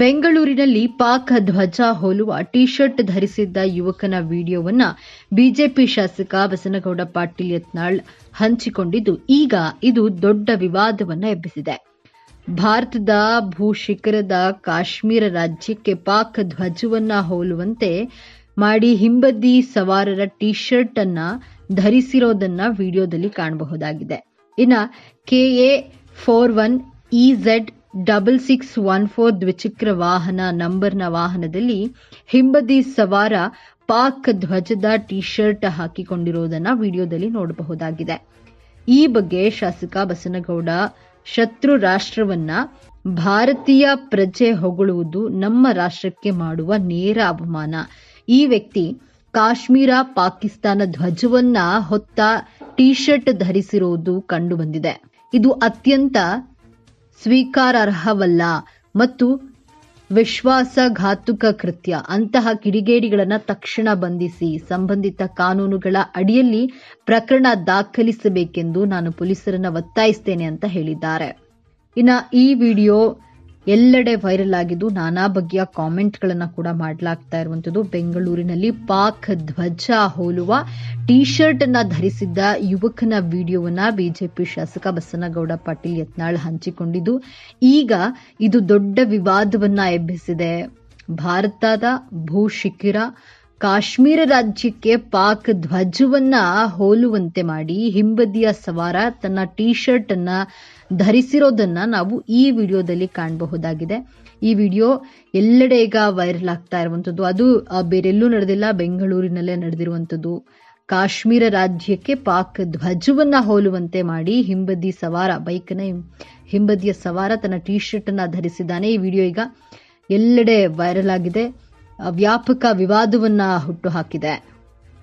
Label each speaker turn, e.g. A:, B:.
A: ಬೆಂಗಳೂರಿನಲ್ಲಿ ಪಾಕ್ ಧ್ವಜ ಹೋಲುವ ಟಿ ಶರ್ಟ್ ಧರಿಸಿದ್ದ ಯುವಕನ ವಿಡಿಯೋವನ್ನ ಬಿಜೆಪಿ ಶಾಸಕ ಬಸನಗೌಡ ಪಾಟೀಲ್ ಯತ್ನಾಳ್ ಹಂಚಿಕೊಂಡಿದ್ದು, ಈಗ ಇದು ದೊಡ್ಡ ವಿವಾದವನ್ನ ಎಬ್ಬಿಸಿದೆ. ಭಾರತದ ಭೂಶಿಖರದ ಕಾಶ್ಮೀರ ರಾಜ್ಯಕ್ಕೆ ಪಾಕ್ ಧ್ವಜವನ್ನ ಹೋಲುವಂತೆ ಮಾಡಿ ಹಿಂಬದಿ ಸವಾರರ ಟಿ ಶರ್ಟ್ ಅನ್ನ ಧರಿಸಿರೋದನ್ನ ವಿಡಿಯೋದಲ್ಲಿ ಕಾಣಬಹುದಾಗಿದೆ. ಇನ್ನ KA four one EZ double six one four ದ್ವಿಚಕ್ರ ವಾಹನ ನಂಬರ್ನ ವಾಹನದಲ್ಲಿ ಹಿಂಬದಿ ಸವಾರ ಪಾಕ್ ಧ್ವಜದ ಟಿ ಶರ್ಟ್ ಹಾಕಿಕೊಂಡಿರುವುದನ್ನು ವಿಡಿಯೋದಲ್ಲಿ ನೋಡಬಹುದಾಗಿದೆ. ಈ ಬಗ್ಗೆ ಶಾಸಕ ಬಸನಗೌಡ, ಶತ್ರು ರಾಷ್ಟ್ರವನ್ನ ಭಾರತೀಯ ಪ್ರಜೆ ಹೊಗಳುವುದು ನಮ್ಮ ರಾಷ್ಟ್ರಕ್ಕೆ ಮಾಡುವ ನೇರ ಅವಮಾನ ಈ ವ್ಯಕ್ತಿ ಕಾಶ್ಮೀರ, ಪಾಕಿಸ್ತಾನ ಧ್ವಜವನ್ನ ಹೊತ್ತ ಟಿ ಶರ್ಟ್ ಧರಿಸಿರುವುದು ಕಂಡುಬಂದಿದೆ. ಇದು ಅತ್ಯಂತ ಸ್ವೀಕಾರಾರ್ಹವಲ್ಲ ಮತ್ತು ವಿಶ್ವಾಸಘಾತುಕ ಕೃತ್ಯ. ಅಂತಹ ಕಿಡಿಗೇಡಿಗಳನ್ನು ತಕ್ಷಣ ಬಂಧಿಸಿ, ಸಂಬಂಧಿತ ಕಾನೂನುಗಳ ಅಡಿಯಲ್ಲಿ ಪ್ರಕರಣ ದಾಖಲಿಸಬೇಕೆಂದು ನಾನು ಪೊಲೀಸರನ್ನು ಒತ್ತಾಯಿಸ್ತೇನೆ ಅಂತ ಹೇಳಿದ್ದಾರೆ. ಇನ್ನ ಈ ವಿಡಿಯೋ ಎಲ್ಲೆಡೆ ವೈರಲ್ ಆಗಿದ್ದು ನಾನಾ ಬಗೆಯ ಕಾಮೆಂಟ್ಗಳನ್ನು ಕೂಡ ಮಾಡಲಾಗ್ತಾ ಇರುವಂಥದ್ದು ಬೆಂಗಳೂರಿನಲ್ಲಿ ಪಾಕ್ ಧ್ವಜ ಹೋಲುವ ಟಿ ಶರ್ಟ್ ಅನ್ನ ಧರಿಸಿದ್ದ ಯುವಕನ ವಿಡಿಯೋವನ್ನ ಬಿಜೆಪಿ ಶಾಸಕ ಬಸನಗೌಡ ಪಾಟೀಲ್ ಯತ್ನಾಳ್ ಹಂಚಿಕೊಂಡಿದ್ದು, ಈಗ ಇದು ದೊಡ್ಡ ವಿವಾದವನ್ನ ಎಬ್ಬಿಸಿದೆ. ಭಾರತದ ಭೂಶಿಖಿರ ಕಾಶ್ಮೀರ ರಾಜ್ಯಕ್ಕೆ ಪಾಕ್ ಧ್ವಜವನ್ನ ಹೋಲುವಂತೆ ಮಾಡಿ ಹಿಂಬದಿಯ ಸವಾರ ತನ್ನ ಟಿ ಶರ್ಟ್ ಅನ್ನ ಧರಿಸಿರೋದನ್ನ ನಾವು ಈ ವಿಡಿಯೋದಲ್ಲಿ ಕಾಣಬಹುದಾಗಿದೆ. ಈ ವಿಡಿಯೋ ಎಲ್ಲೆಡೆ ಈಗ ವೈರಲ್ ಆಗ್ತಾ ಇರುವಂತದ್ದು. ಅದು ಬೇರೆಲ್ಲೂ ನಡೆದಿಲ್ಲ, ಬೆಂಗಳೂರಿನಲ್ಲೇ ನಡೆದಿರುವಂತದ್ದು. ಕಾಶ್ಮೀರ ರಾಜ್ಯಕ್ಕೆ ಪಾಕ್ ಧ್ವಜವನ್ನ ಹೋಲುವಂತೆ ಮಾಡಿ ಹಿಂಬದಿ ಸವಾರ, ಬೈಕ್ನ ಹಿಂಬದಿಯ ಸವಾರ ತನ್ನ ಟಿ ಶರ್ಟ್ ಅನ್ನ ಧರಿಸಿದ್ದಾನೆ. ಈ ವಿಡಿಯೋ ಈಗ ಎಲ್ಲೆಡೆ ವೈರಲ್ ಆಗಿದೆ. ವ್ಯಾಪಕ ವಿವಾದವನ್ನ ಹುಟ್ಟುಹಾಕಿದೆ